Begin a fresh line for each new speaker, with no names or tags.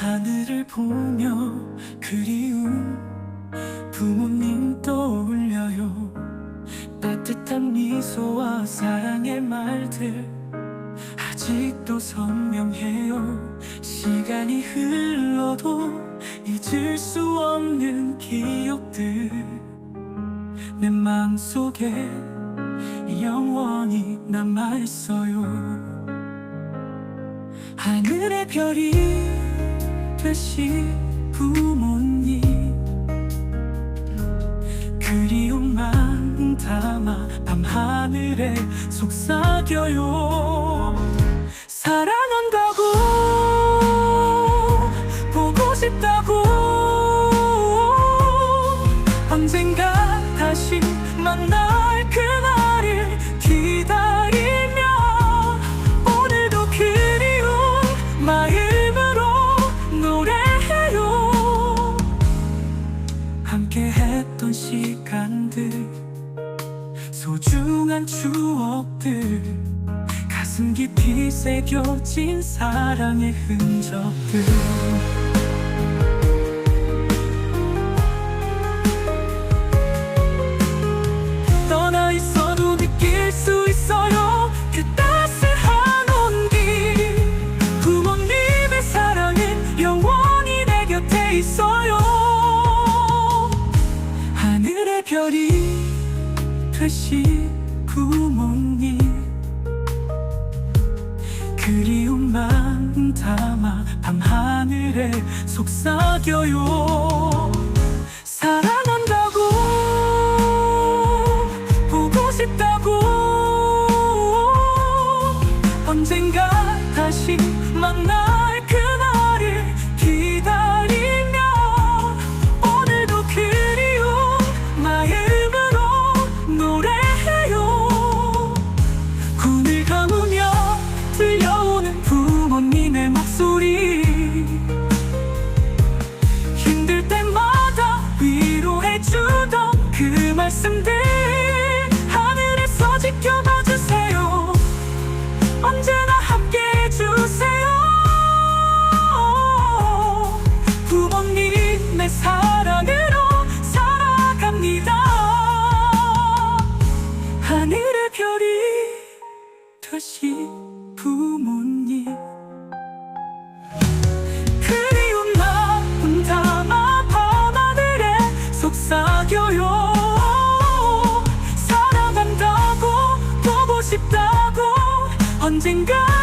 하늘을 보며 그리운 부모님 떠올려요. 따뜻한 미소와 사랑의 말들 아직도 선명해요. 시간이 흘러도 잊을 수 없는 기억들 내 마음속에 영원히 남아있어요. 하늘의 별이 되신 부모님. 그리움만 담아 밤하늘에 속삭여요. 사랑한다고 보고 싶다고. 언젠가 다시 만날 소중한 추억들 가슴 깊이 새겨진 사랑의 흔적들. 떠나 있어도 느낄 수 있어요. 그 따스한 온기. 부모님의 사랑은 영원히 내 곁에 있어요. 하늘의 별이 되신 부모님 그리움만 담아 밤하늘에 속삭여요 말씀들 하늘에서 지켜봐 주세요. 언제나 함께 해주세요. 부모님의 사랑으로 살아갑니다. 하늘의 별이 되신 부모님 사랑